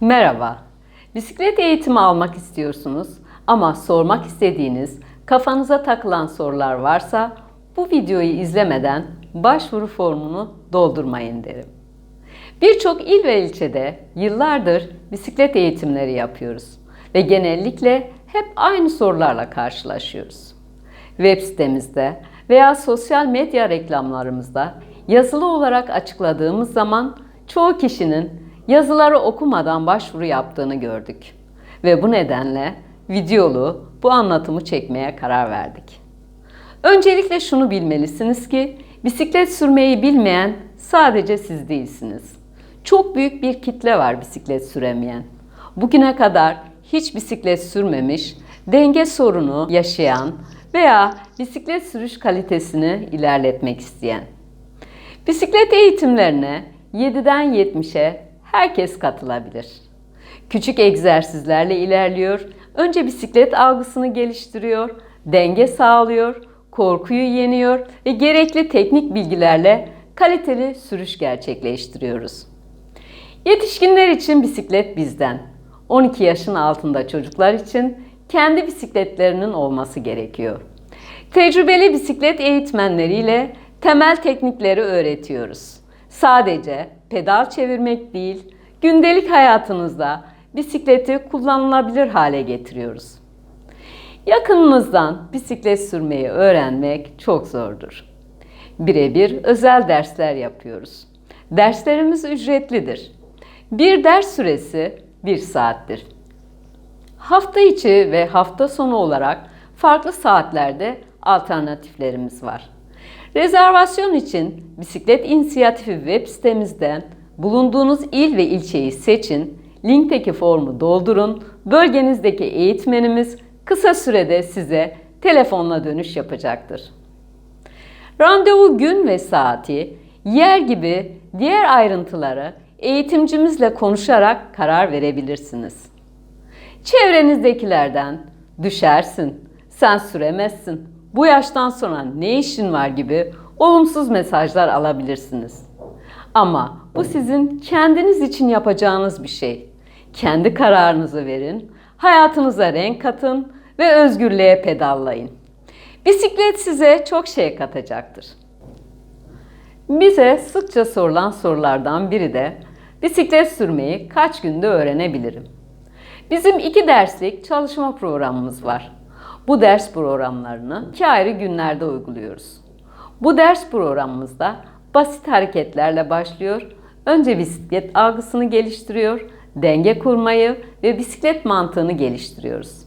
Merhaba. Bisiklet eğitimi almak istiyorsunuz ama sormak istediğiniz, kafanıza takılan sorular varsa bu videoyu izlemeden başvuru formunu doldurmayın derim. Birçok il ve ilçede yıllardır bisiklet eğitimleri yapıyoruz ve genellikle hep aynı sorularla karşılaşıyoruz. Web sitemizde veya sosyal medya reklamlarımızda yazılı olarak açıkladığımız zaman çoğu kişinin yazıları okumadan başvuru yaptığını gördük. Ve bu nedenle videolu bu anlatımı çekmeye karar verdik. Öncelikle şunu bilmelisiniz ki bisiklet sürmeyi bilmeyen sadece siz değilsiniz. Çok büyük bir kitle var bisiklet süremeyen. Bugüne kadar hiç bisiklet sürmemiş, denge sorunu yaşayan veya bisiklet sürüş kalitesini ilerletmek isteyen. Bisiklet eğitimlerine 7'den 70'e herkes katılabilir. Küçük egzersizlerle ilerliyor. Önce bisiklet algısını geliştiriyor, denge sağlıyor, korkuyu yeniyor ve gerekli teknik bilgilerle kaliteli sürüş gerçekleştiriyoruz. Yetişkinler için bisiklet bizden. 12 yaşın altında çocuklar için kendi bisikletlerinin olması gerekiyor. Tecrübeli bisiklet eğitmenleriyle temel teknikleri öğretiyoruz. Sadece pedal çevirmek değil, gündelik hayatınızda bisikleti kullanılabilir hale getiriyoruz. Yakınınızdan bisiklet sürmeyi öğrenmek çok zordur. Birebir özel dersler yapıyoruz. Derslerimiz ücretlidir. Bir ders süresi bir saattir. Hafta içi ve hafta sonu olarak farklı saatlerde alternatiflerimiz var. Rezervasyon için Bisiklet İnisiyatifi web sitemizden bulunduğunuz il ve ilçeyi seçin, linkteki formu doldurun, bölgenizdeki eğitmenimiz kısa sürede size telefonla dönüş yapacaktır. Randevu gün ve saati, yer gibi diğer ayrıntıları eğitimcimizle konuşarak karar verebilirsiniz. Çevrenizdekilerden düşersin, sen süremezsin, bu yaştan sonra ne işin var gibi olumsuz mesajlar alabilirsiniz. Ama bu sizin kendiniz için yapacağınız bir şey. Kendi kararınızı verin, hayatınıza renk katın ve özgürlüğe pedallayın. Bisiklet size çok şey katacaktır. Bize sıkça sorulan sorulardan biri de bisiklet sürmeyi kaç günde öğrenebilirim? Bizim iki derslik çalışma programımız var. Bu ders programlarını iki ayrı günlerde uyguluyoruz. Bu ders programımızda basit hareketlerle başlıyor. Önce bisiklet algısını geliştiriyor, denge kurmayı ve bisiklet mantığını geliştiriyoruz.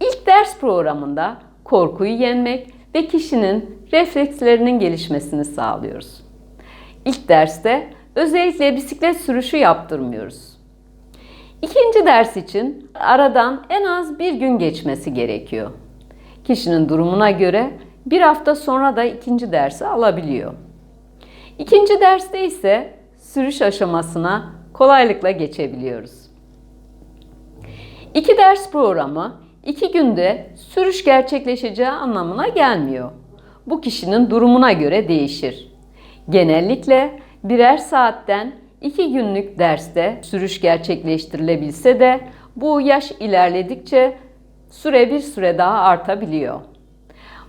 İlk ders programında korkuyu yenmek ve kişinin reflekslerinin gelişmesini sağlıyoruz. İlk derste özellikle bisiklet sürüşü yaptırmıyoruz. İkinci ders için aradan en az bir gün geçmesi gerekiyor. Kişinin durumuna göre bir hafta sonra da ikinci dersi alabiliyor. İkinci derste ise sürüş aşamasına kolaylıkla geçebiliyoruz. İki ders programı iki günde sürüş gerçekleşeceği anlamına gelmiyor. Bu kişinin durumuna göre değişir. Genellikle birer saatten iki günlük derste sürüş gerçekleştirilebilse de bu yaş ilerledikçe süre bir süre daha artabiliyor.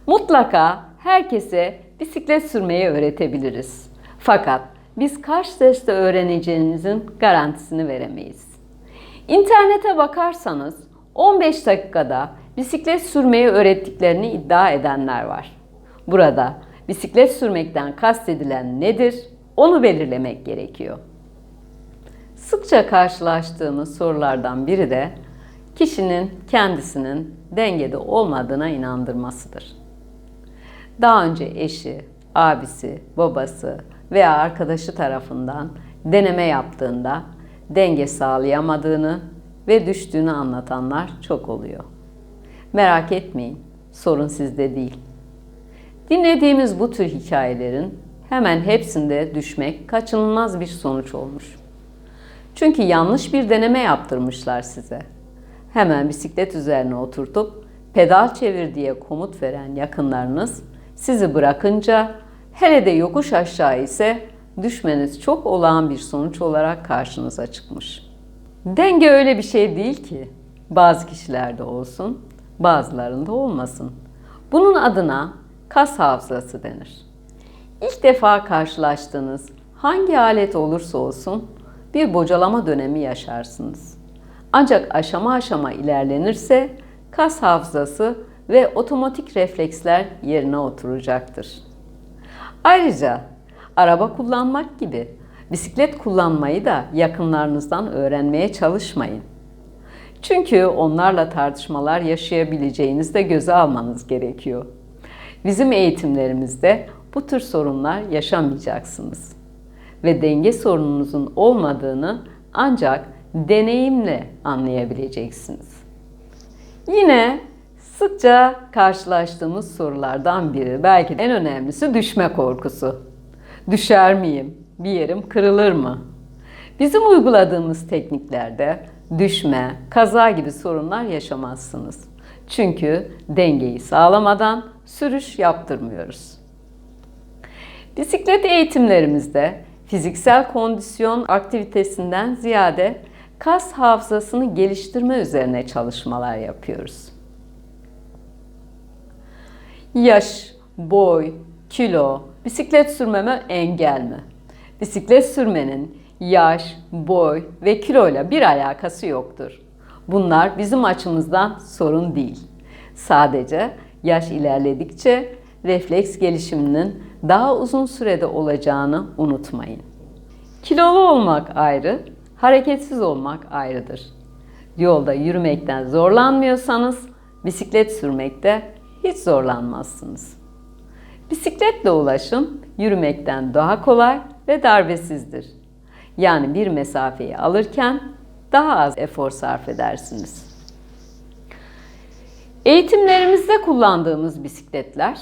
Mutlaka herkese bisiklet sürmeyi öğretebiliriz. Fakat biz kaç sesle öğreneceğinizin garantisini veremeyiz. İnternete bakarsanız 15 dakikada bisiklet sürmeyi öğrettiklerini iddia edenler var. Burada bisiklet sürmekten kastedilen nedir? Onu belirlemek gerekiyor. Sıkça karşılaştığımız sorulardan biri de kişinin kendisinin dengede olmadığına inandırmasıdır. Daha önce eşi, abisi, babası veya arkadaşı tarafından deneme yaptığında denge sağlayamadığını ve düştüğünü anlatanlar çok oluyor. Merak etmeyin, sorun sizde değil. Dinlediğimiz bu tür hikayelerin hemen hepsinde düşmek kaçınılmaz bir sonuç olmuş. Çünkü yanlış bir deneme yaptırmışlar size. Hemen bisiklet üzerine oturtup pedal çevir diye komut veren yakınlarınız sizi bırakınca hele de yokuş aşağı ise düşmeniz çok olağan bir sonuç olarak karşınıza çıkmış. Denge öyle bir şey değil ki. Bazı kişilerde olsun, bazılarında olmasın. Bunun adına kas hafızası denir. İlk defa karşılaştığınız hangi alet olursa olsun bir bocalama dönemi yaşarsınız. Ancak aşama aşama ilerlenirse kas hafızası ve otomatik refleksler yerine oturacaktır. Ayrıca araba kullanmak gibi bisiklet kullanmayı da yakınlarınızdan öğrenmeye çalışmayın. Çünkü onlarla tartışmalar yaşayabileceğinizi de göze almanız gerekiyor. Bizim eğitimlerimizde bu tür sorunlar yaşamayacaksınız. Ve denge sorununuzun olmadığını ancak deneyimle anlayabileceksiniz. Yine sıkça karşılaştığımız sorulardan biri, belki en önemlisi düşme korkusu. Düşer miyim? Bir yerim kırılır mı? Bizim uyguladığımız tekniklerde düşme, kaza gibi sorunlar yaşamazsınız. Çünkü dengeyi sağlamadan sürüş yaptırmıyoruz. Bisiklet eğitimlerimizde fiziksel kondisyon aktivitesinden ziyade kas hafızasını geliştirme üzerine çalışmalar yapıyoruz. Yaş, boy, kilo, bisiklet sürmeme engel mi? Bisiklet sürmenin yaş, boy ve kiloyla bir alakası yoktur. Bunlar bizim açımızdan sorun değil. Sadece yaş ilerledikçe refleks gelişiminin daha uzun sürede olacağını unutmayın. Kilolu olmak ayrı, hareketsiz olmak ayrıdır. Yolda yürümekten zorlanmıyorsanız bisiklet sürmekte hiç zorlanmazsınız. Bisikletle ulaşım yürümekten daha kolay ve darbesizdir. Yani bir mesafeyi alırken daha az efor sarf edersiniz. Eğitimlerimizde kullandığımız bisikletler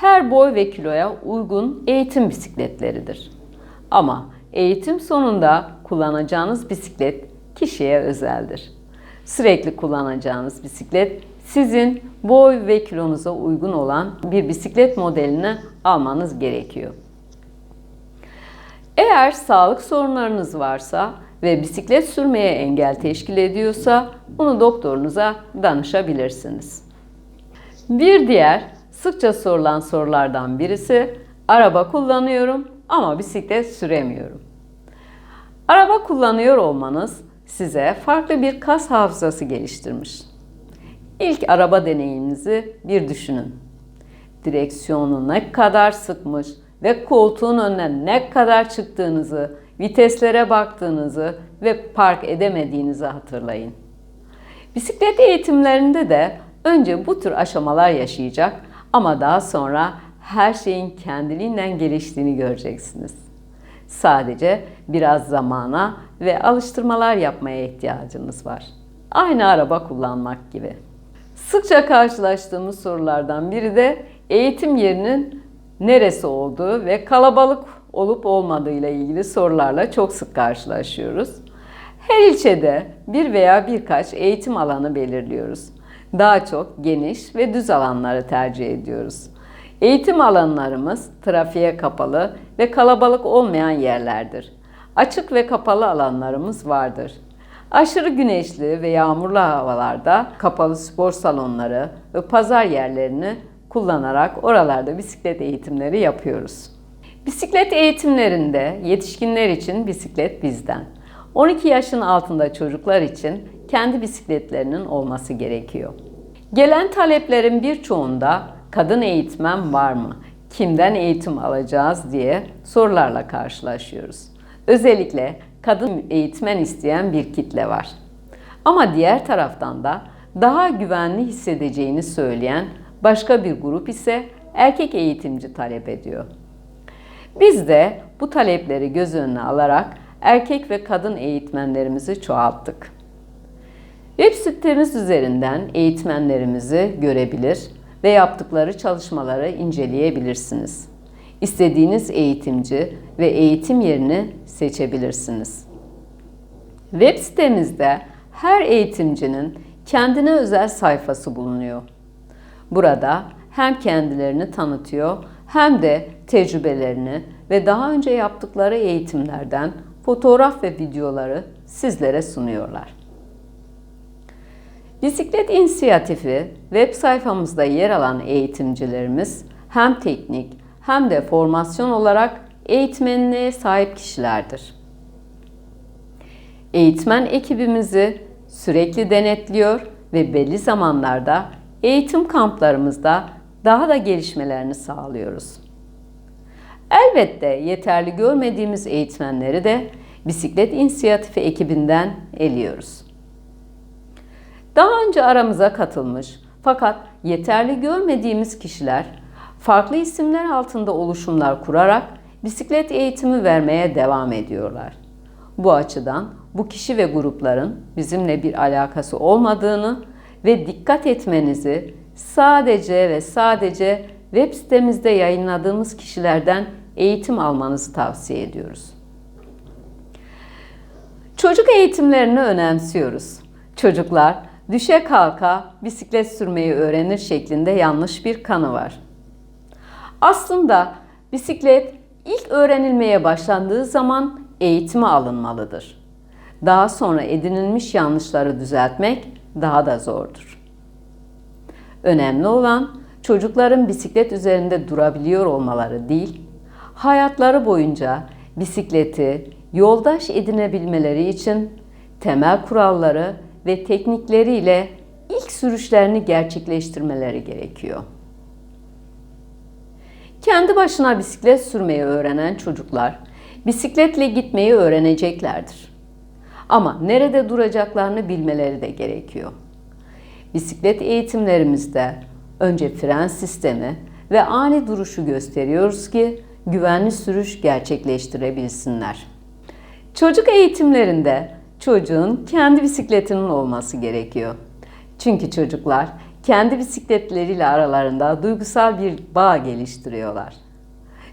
her boy ve kiloya uygun eğitim bisikletleridir. Ama eğitim sonunda kullanacağınız bisiklet kişiye özeldir. Sürekli kullanacağınız bisiklet sizin boy ve kilonuza uygun olan bir bisiklet modelini almanız gerekiyor. Eğer sağlık sorunlarınız varsa ve bisiklet sürmeye engel teşkil ediyorsa bunu doktorunuza danışabilirsiniz. Bir diğer sıkça sorulan sorulardan birisi araba kullanıyorum ama bisiklet süremiyorum. Araba kullanıyor olmanız size farklı bir kas hafızası geliştirmiş. İlk araba deneyiminizi bir düşünün. Direksiyonu ne kadar sıkmış ve koltuğun önüne ne kadar çıktığınızı, viteslere baktığınızı ve park edemediğinizi hatırlayın. Bisiklet eğitimlerinde de önce bu tür aşamalar yaşayacak ama daha sonra her şeyin kendiliğinden geliştiğini göreceksiniz. Sadece biraz zamana ve alıştırmalar yapmaya ihtiyacınız var. Aynı araba kullanmak gibi. Sıkça karşılaştığımız sorulardan biri de eğitim yerinin neresi olduğu ve kalabalık olup olmadığı ile ilgili sorularla çok sık karşılaşıyoruz. Her ilçede bir veya birkaç eğitim alanı belirliyoruz. Daha çok geniş ve düz alanları tercih ediyoruz. Eğitim alanlarımız trafiğe kapalı ve kalabalık olmayan yerlerdir. Açık ve kapalı alanlarımız vardır. Aşırı güneşli ve yağmurlu havalarda kapalı spor salonları ve pazar yerlerini kullanarak oralarda bisiklet eğitimleri yapıyoruz. Bisiklet eğitimlerinde yetişkinler için bisiklet bizden. 12 yaşın altında çocuklar için kendi bisikletlerinin olması gerekiyor. Gelen taleplerin birçoğunda kadın eğitmen var mı? Kimden eğitim alacağız diye sorularla karşılaşıyoruz. Özellikle kadın eğitmen isteyen bir kitle var. Ama diğer taraftan da daha güvenli hissedeceğini söyleyen başka bir grup ise erkek eğitimci talep ediyor. Biz de bu talepleri göz önüne alarak erkek ve kadın eğitmenlerimizi çoğalttık. Web sitemiz üzerinden eğitmenlerimizi görebilir ve yaptıkları çalışmaları inceleyebilirsiniz. İstediğiniz eğitimci ve eğitim yerini seçebilirsiniz. Web sitemizde her eğitimcinin kendine özel sayfası bulunuyor. Burada hem kendilerini tanıtıyor hem de tecrübelerini ve daha önce yaptıkları eğitimlerden fotoğraf ve videoları sizlere sunuyorlar. Bisiklet İnisiyatifi web sayfamızda yer alan eğitimcilerimiz hem teknik hem de formasyon olarak eğitmenliğe sahip kişilerdir. Eğitmen ekibimizi sürekli denetliyor ve belli zamanlarda eğitim kamplarımızda daha da gelişmelerini sağlıyoruz. Elbette yeterli görmediğimiz eğitmenleri de Bisiklet İnisiyatifi ekibinden eliyoruz. Daha önce aramıza katılmış fakat yeterli görmediğimiz kişiler farklı isimler altında oluşumlar kurarak bisiklet eğitimi vermeye devam ediyorlar. Bu açıdan bu kişi ve grupların bizimle bir alakası olmadığını ve dikkat etmenizi sadece ve sadece web sitemizde yayınladığımız kişilerden eğitim almanızı tavsiye ediyoruz. Çocuk eğitimlerini önemsiyoruz. Çocuklar düşe kalka bisiklet sürmeyi öğrenir şeklinde yanlış bir kanı var. Aslında bisiklet ilk öğrenilmeye başlandığı zaman eğitime alınmalıdır. Daha sonra edinilmiş yanlışları düzeltmek daha da zordur. Önemli olan çocukların bisiklet üzerinde durabiliyor olmaları değil, hayatları boyunca bisikleti yoldaş edinebilmeleri için temel kuralları ve teknikleriyle ilk sürüşlerini gerçekleştirmeleri gerekiyor. Kendi başına bisiklet sürmeyi öğrenen çocuklar bisikletle gitmeyi öğreneceklerdir. Ama nerede duracaklarını bilmeleri de gerekiyor. Bisiklet eğitimlerimizde önce fren sistemi ve ani duruşu gösteriyoruz ki güvenli sürüş gerçekleştirebilsinler. Çocuk eğitimlerinde çocuğun kendi bisikletinin olması gerekiyor. Çünkü çocuklar kendi bisikletleriyle aralarında duygusal bir bağ geliştiriyorlar.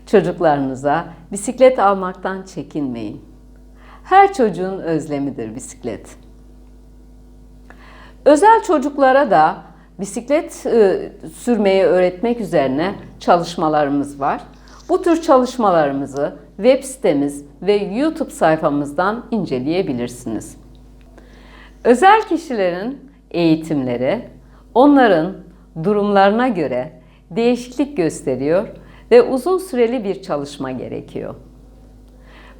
Çocuklarınıza bisiklet almaktan çekinmeyin. Her çocuğun özlemidir bisiklet. Özel çocuklara da bisiklet e, sürmeyi öğretmek üzerine çalışmalarımız var. Bu tür çalışmalarımızı web sitemiz ve YouTube sayfamızdan inceleyebilirsiniz. Özel kişilerin eğitimleri onların durumlarına göre değişiklik gösteriyor ve uzun süreli bir çalışma gerekiyor.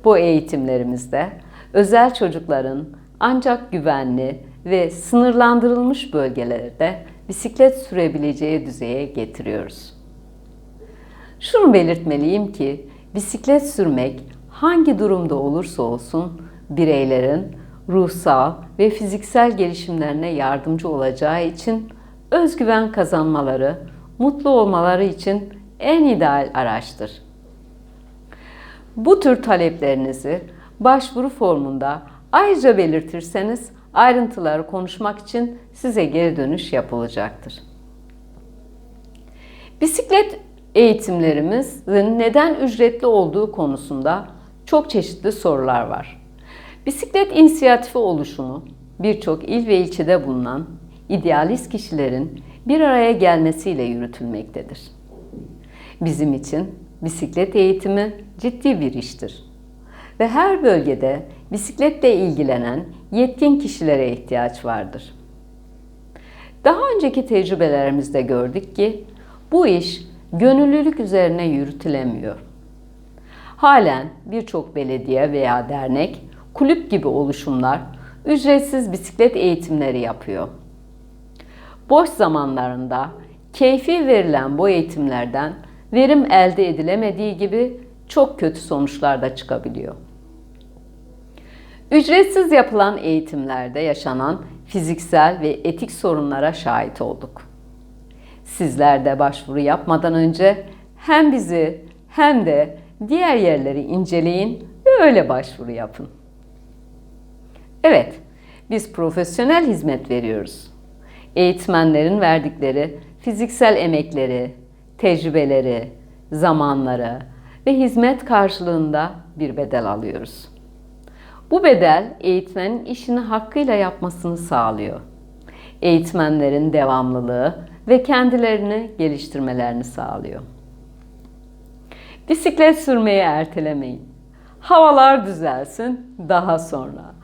Bu eğitimlerimizde özel çocukların ancak güvenli ve sınırlandırılmış bölgelerde bisiklet sürebileceği düzeye getiriyoruz. Şunu belirtmeliyim ki bisiklet sürmek hangi durumda olursa olsun bireylerin ruhsal ve fiziksel gelişimlerine yardımcı olacağı için özgüven kazanmaları, mutlu olmaları için en ideal araçtır. Bu tür taleplerinizi başvuru formunda ayrıca belirtirseniz ayrıntıları konuşmak için size geri dönüş yapılacaktır. Bisiklet eğitimlerimizin neden ücretli olduğu konusunda çok çeşitli sorular var. Bisiklet inisiyatifi oluşumu birçok il ve ilçede bulunan idealist kişilerin bir araya gelmesiyle yürütülmektedir. Bizim için bisiklet eğitimi ciddi bir iştir. Ve her bölgede bisikletle ilgilenen yetkin kişilere ihtiyaç vardır. Daha önceki tecrübelerimizde gördük ki bu iş gönüllülük üzerine yürütülemiyor. Halen birçok belediye veya dernek, kulüp gibi oluşumlar ücretsiz bisiklet eğitimleri yapıyor. Boş zamanlarında keyfi verilen bu eğitimlerden verim elde edilemediği gibi çok kötü sonuçlar da çıkabiliyor. Ücretsiz yapılan eğitimlerde yaşanan fiziksel ve etik sorunlara şahit olduk. Sizler de başvuru yapmadan önce hem bizi hem de diğer yerleri inceleyin ve öyle başvuru yapın. Evet, biz profesyonel hizmet veriyoruz. Eğitmenlerin verdikleri fiziksel emekleri, tecrübeleri, zamanları ve hizmet karşılığında bir bedel alıyoruz. Bu bedel eğitmenin işini hakkıyla yapmasını sağlıyor. Eğitmenlerin devamlılığı ve kendilerini geliştirmelerini sağlıyor. Bisiklet sürmeyi ertelemeyin. Havalar düzelsin daha sonra.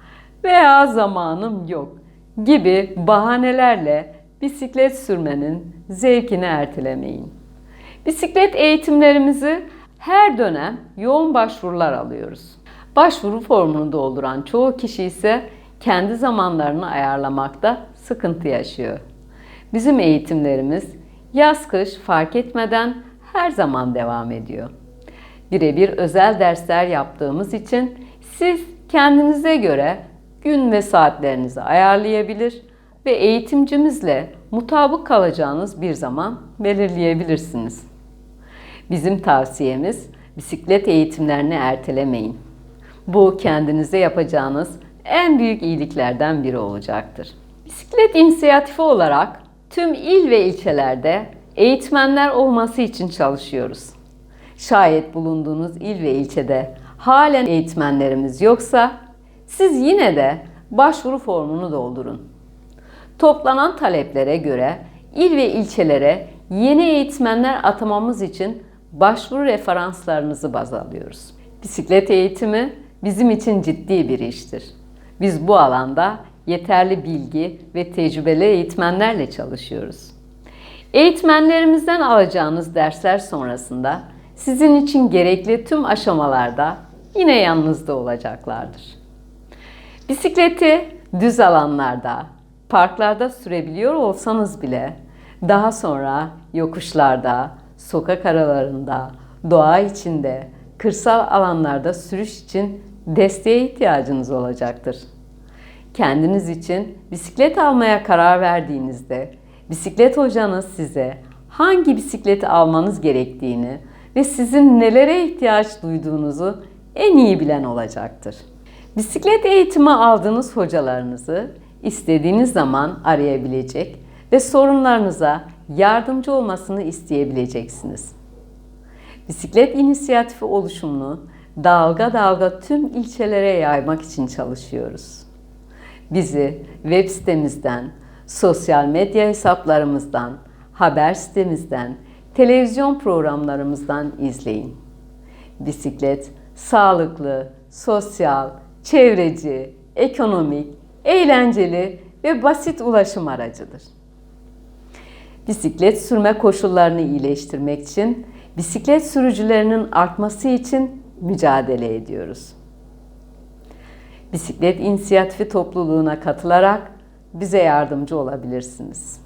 veya zamanım yok gibi bahanelerle bisiklet sürmenin zevkini ertelemeyin. Bisiklet eğitimlerimizi her dönem yoğun başvurular alıyoruz. Başvuru formunu dolduran çoğu kişi ise kendi zamanlarını ayarlamakta sıkıntı yaşıyor. Bizim eğitimlerimiz yaz kış fark etmeden her zaman devam ediyor. Birebir özel dersler yaptığımız için siz kendinize göre gün ve saatlerinizi ayarlayabilir ve eğitimcimizle mutabık kalacağınız bir zaman belirleyebilirsiniz. Bizim tavsiyemiz bisiklet eğitimlerini ertelemeyin. Bu kendinize yapacağınız en büyük iyiliklerden biri olacaktır. Bisiklet inisiyatifi olarak tüm il ve ilçelerde eğitmenler olması için çalışıyoruz. Şayet bulunduğunuz il ve ilçede halen eğitmenlerimiz yoksa siz yine de başvuru formunu doldurun. Toplanan taleplere göre il ve ilçelere yeni eğitmenler atamamız için başvuru referanslarınızı baz alıyoruz. Bisiklet eğitimi bizim için ciddi bir iştir. Biz bu alanda yeterli bilgi ve tecrübeli eğitmenlerle çalışıyoruz. Eğitmenlerimizden alacağınız dersler sonrasında sizin için gerekli tüm aşamalarda yine yanınızda olacaklardır. Bisikleti düz alanlarda, parklarda sürebiliyor olsanız bile daha sonra yokuşlarda, sokak aralarında, doğa içinde, kırsal alanlarda sürüş için desteğe ihtiyacınız olacaktır. Kendiniz için bisiklet almaya karar verdiğinizde bisiklet hocanız size hangi bisikleti almanız gerektiğini ve sizin nelere ihtiyaç duyduğunuzu en iyi bilen olacaktır. Bisiklet eğitimi aldığınız hocalarınızı istediğiniz zaman arayabilecek ve sorunlarınıza yardımcı olmasını isteyebileceksiniz. Bisiklet inisiyatifi oluşumunu dalga dalga tüm ilçelere yaymak için çalışıyoruz. Bizi web sitemizden, sosyal medya hesaplarımızdan, haber sitemizden, televizyon programlarımızdan izleyin. Bisiklet sağlıklı, sosyal, çevreci, ekonomik, eğlenceli ve basit ulaşım aracıdır. Bisiklet sürme koşullarını iyileştirmek için, bisiklet sürücülerinin artması için mücadele ediyoruz. Bisiklet inisiyatifi topluluğuna katılarak bize yardımcı olabilirsiniz.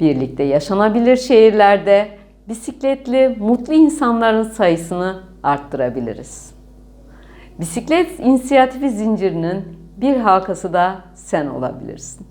Birlikte yaşanabilir şehirlerde bisikletli mutlu insanların sayısını arttırabiliriz. Bisiklet inisiyatifi zincirinin bir halkası da sen olabilirsin.